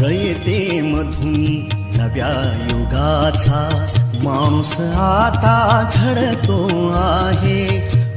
रयते मधुनी नव्या युगाचा माणूस आता घडतो आहे.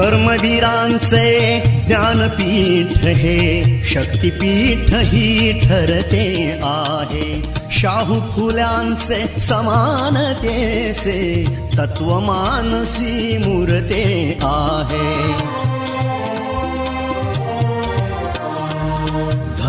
कर्मवीरांचे ज्ञानपीठ हे शक्तीपीठ ही ठरते आहे. शाहू फुल्यांचे समानतेचे तत्वमानसी मूर्ते आहे.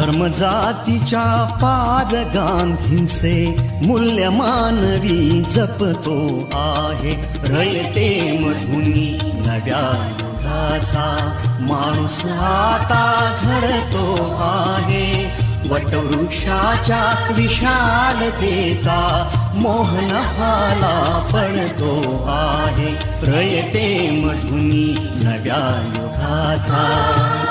धर्म जातीच्या पाद गांधींचे मूल्य मानवी जपतो आहे. रयते मधुनी नव्या युगाचा माणूस आता घडतो आहे. वटवृक्षाच्या विशालतेचा मोहन भाला पडतो आहे. रयते मधुनी नव्या युगाचा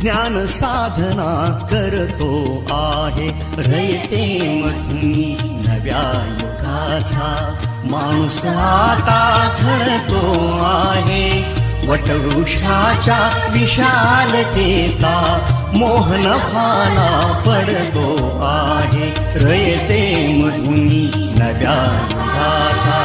ज्ञान साधना करतो आहे. रयते मधुनी नव्या युगाचा माणूस आता घडतो आहे. वटवृक्षाच्या विशालतेचा मोहन भाला पडतो आहे. रयते मधुनी नव्या युगाचा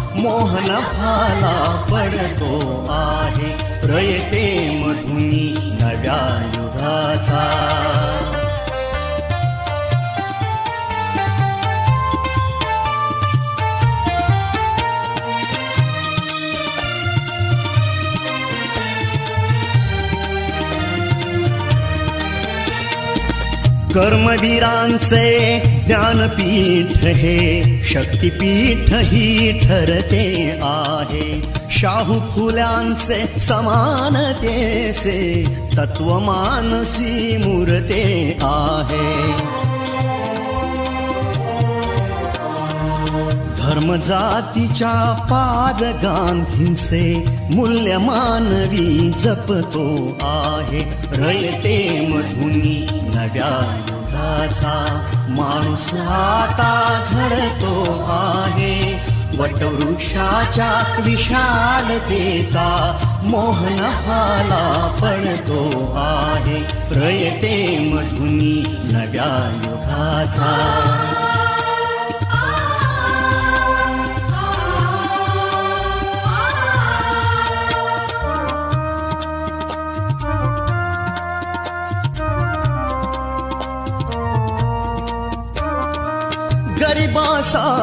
मोहन फाला पडतो आहे. रयते मधुनी नव्या युगाचा. कर्मवीरांचे ज्ञानपीठ हे शक्तीपीठ ही ठरते आहे. शाहू फुल्यांचे समानतेचे तत्वमानसी मूर्ते आहे. धर्म जातीच्या पाद गांधींचे मूल्य मानवी जपतो आहे. रयते मधुनी नव्या युगाचा माणूस आता घडतो आहे. वटवृक्षाच्या विशालतेचा मोहन भाला पडतो आहे. रयते मधुनी नव्या युगाचा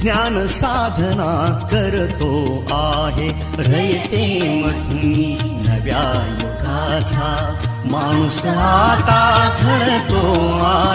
ज्ञान साधना करतो आहे. रयते मधुनी नव्या युगाचा माणूस आता घडतो आहे.